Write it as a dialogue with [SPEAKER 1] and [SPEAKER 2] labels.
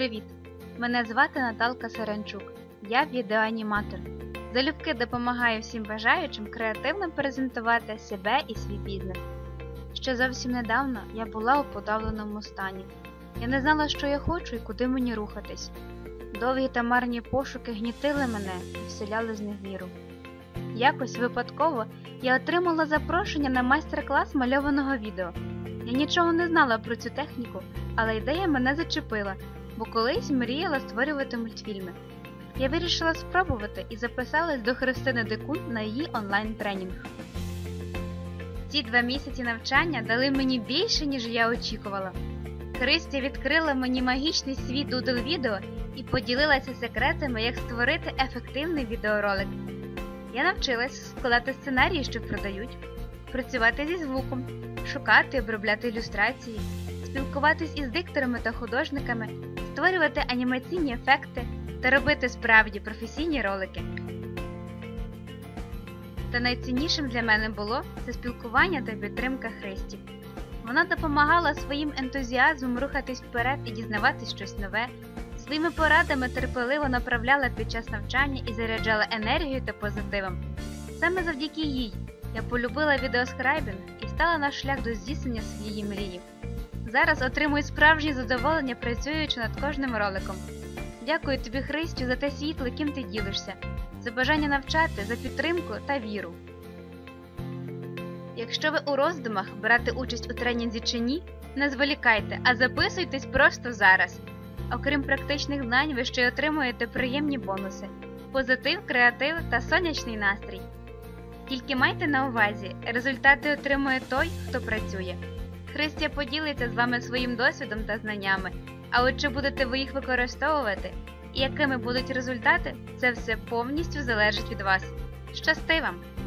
[SPEAKER 1] Привіт! Мене звати Наталка Саранчук. Я відеоаніматор. Залюбки допомагаю всім бажаючим креативно презентувати себе і свій бізнес. Ще зовсім недавно я була у подавленому стані. Я не знала, що я хочу і куди мені рухатись. Довгі та марні пошуки гнітили мене і вселяли з них віру. Якось випадково я отримала запрошення на майстер-клас мальованого відео. Я нічого не знала про цю техніку, але ідея мене зачепила, бо колись мріяла створювати мультфільми. Я вирішила спробувати і записалась до Христини Дикун на її онлайн-тренінг. Ці два місяці навчання дали мені більше, ніж я очікувала. Христя відкрила мені магічний світ дудл відео і поділилася секретами, як створити ефективний відеоролик. Я навчилась складати сценарії, що продають, працювати зі звуком, шукати і обробляти ілюстрації, спілкуватись із дикторами та художниками, створювати анімаційні ефекти та робити справді професійні ролики. Та найціннішим для мене було це спілкування та підтримка Христі. Вона допомагала своїм ентузіазмом рухатись вперед і дізнаватись щось нове, своїми порадами терпеливо направляла під час навчання і заряджала енергією та позитивом. Саме завдяки їй я полюбила відеоскрайбінг і стала на шлях до здійснення своєї мрії. Зараз отримую справжнє задоволення, працюючи над кожним роликом. Дякую тобі, Христю, за те світло, яким ти ділишся, за бажання навчати, за підтримку та віру. Якщо ви у роздумах брати участь у тренінзі чи ні, не зволікайте, а записуйтесь просто зараз. Окрім практичних знань, ви ще й отримуєте приємні бонуси, позитив, креатив та сонячний настрій. Тільки майте на увазі, результати отримує той, хто працює. Христя поділиться з вами своїм досвідом та знаннями, а от чи будете ви їх використовувати і якими будуть результати, це все повністю залежить від вас. Щасти вам!